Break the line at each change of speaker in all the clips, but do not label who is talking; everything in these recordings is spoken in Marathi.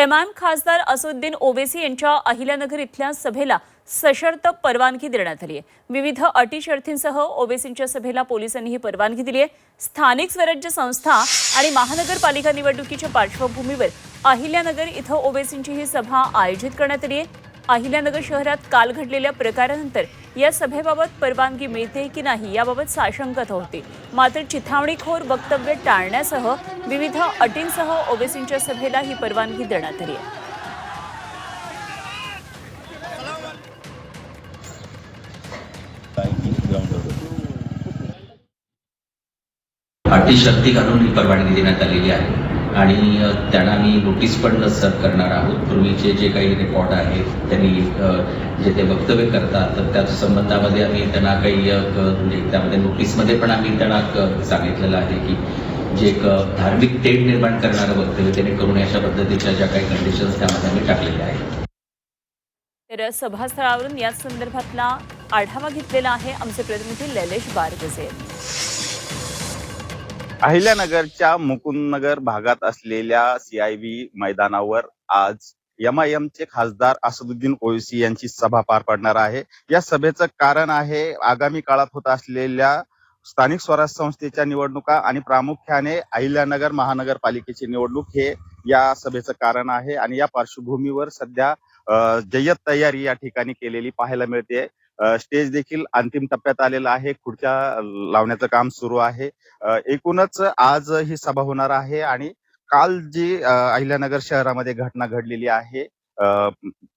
एमआयएम खासदार असुद्दीन ओवेसी यांच्या अहिल्यानगर इथल्या सभेला सशर्त परवानगी देण्यात आली आहे. विविध अटी शर्थींसह ओवेसींच्या सभेला पोलिसांनी ही परवानगी दिली आहे. स्थानिक स्वराज्य संस्था आणि महानगरपालिका निवडणुकीच्या पार्श्वभूमीवर अहिल्यानगर इथं ओवेसींची ही सभा आयोजित करण्यात आली आहे. अहिल्यानगर शहरात काल घडलेल्या प्रकारानंतर या सभेबाबत परवानगी मिळते की नाही याबाबत साशंकता होती. मात्र चिथावणीखोर वक्तव्य टाळण्यासह विविध अटींसह ओवेसींच्या सभेला ही परवानगी देण्यात आली आहे.
अटी शक्ती घालून ही परवानगी देण्यात आलेली आहे. आणि त्यांना मी नोटीस पण सर्व करणार आहोत. पूर्वीचे जे काही रेकॉर्ड आहेत त्यांनी जे ते वक्तव्य करतात तर त्या संबंधामध्ये आम्ही त्यांना काही म्हणजे त्यामध्ये नोटीसमध्ये पण आम्ही त्यांना सांगितलेलं आहे की जे एक धार्मिक तेढ निर्माण करणारं वक्तव्य त्यांनी करू नये अशा पद्धतीच्या ज्या काही कंडिशन्स त्यामध्ये आम्ही टाकलेल्या आहेत.
तर सभास्थळावरून या संदर्भातला आढावा घेतलेला आहे आमचे प्रतिनिधी लैलेश बारगजे.
अहिल्यानगरच्या मुकुंदनगर भागात असलेल्या सीआयबी मैदानावर आज एमआयएमचे चे खासदार असदुद्दीन ओवेसी यांची सभा पार पडणार आहे. या सभेचं कारण आहे आगामी काळात होत असलेल्या स्थानिक स्वराज्य संस्थेच्या निवडणुका आणि प्रामुख्याने अहिल्यानगर महानगरपालिकेची निवडणूक हे या सभेचं कारण आहे. आणि या पार्श्वभूमीवर सध्या जय्यत तयारी या ठिकाणी केलेली पाहायला मिळते. स्टेज देखील अंतिम टप्प्यात आलेला आहे. खुर्च्या लावण्याचं काम सुरू आहे. एकूणच आज ही सभा होणार आहे आणि काल जी अहिल्यानगर शहरामध्ये घटना घडलेली आहे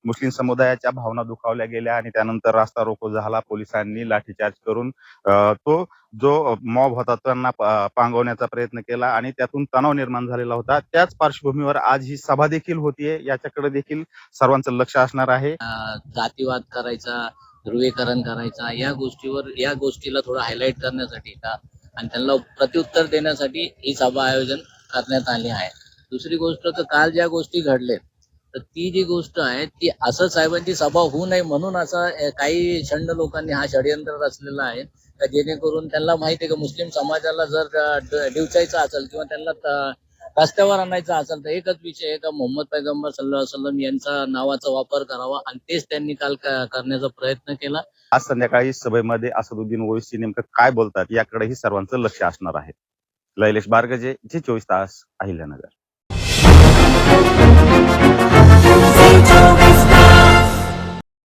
मुस्लिम समुदायाच्या भावना दुखावल्या गेल्या आणि त्यानंतर रास्ता रोको झाला. पोलिसांनी लाठीचार्ज करून तो जो मॉब होता त्यांना पांगवण्याचा प्रयत्न केला आणि त्यातून तणाव निर्माण झालेला होता. त्याच पार्श्वभूमीवर आज ही सभा देखील होतीये. याच्याकडे देखील सर्वांचं लक्ष असणार आहे.
जातीवाद करायचा ध्रुवीकरण करायचा या गोष्टीवर या गोष्टीला थोडं हायलाईट करण्यासाठी का आणि त्यांना प्रत्युत्तर देण्यासाठी ही सभा आयोजन करण्यात आली आहे दुसरी गोष्ट तर काल ज्या गोष्टी घडलेत तर ती जी गोष्ट आहे ती असं साहेबांची सभा होऊ नये म्हणून असा काही छंड लोकांनी हा षडयंत्र रचलेला आहे का जेणेकरून त्यांना माहिती आहे का मुस्लिम समाजाला जर डिवचायचं असेल किंवा त्यांना रस्त्यावर आणायचा असेल तर एकच विषय आहे का मोहम्मद पैगंबर सल्ला सल्लम यांचा नावाचा वापर करावा आणि तेच त्यांनी काल करण्याचा प्रयत्न केला.
आज संध्याकाळी सभेमध्ये असदुद्दीन ओवेसी नेमकं काय बोलतात याकडेही सर्वांचं लक्ष असणार आहे. लैलेश बारगजे जे चोवीस तास अहिल्यानगर.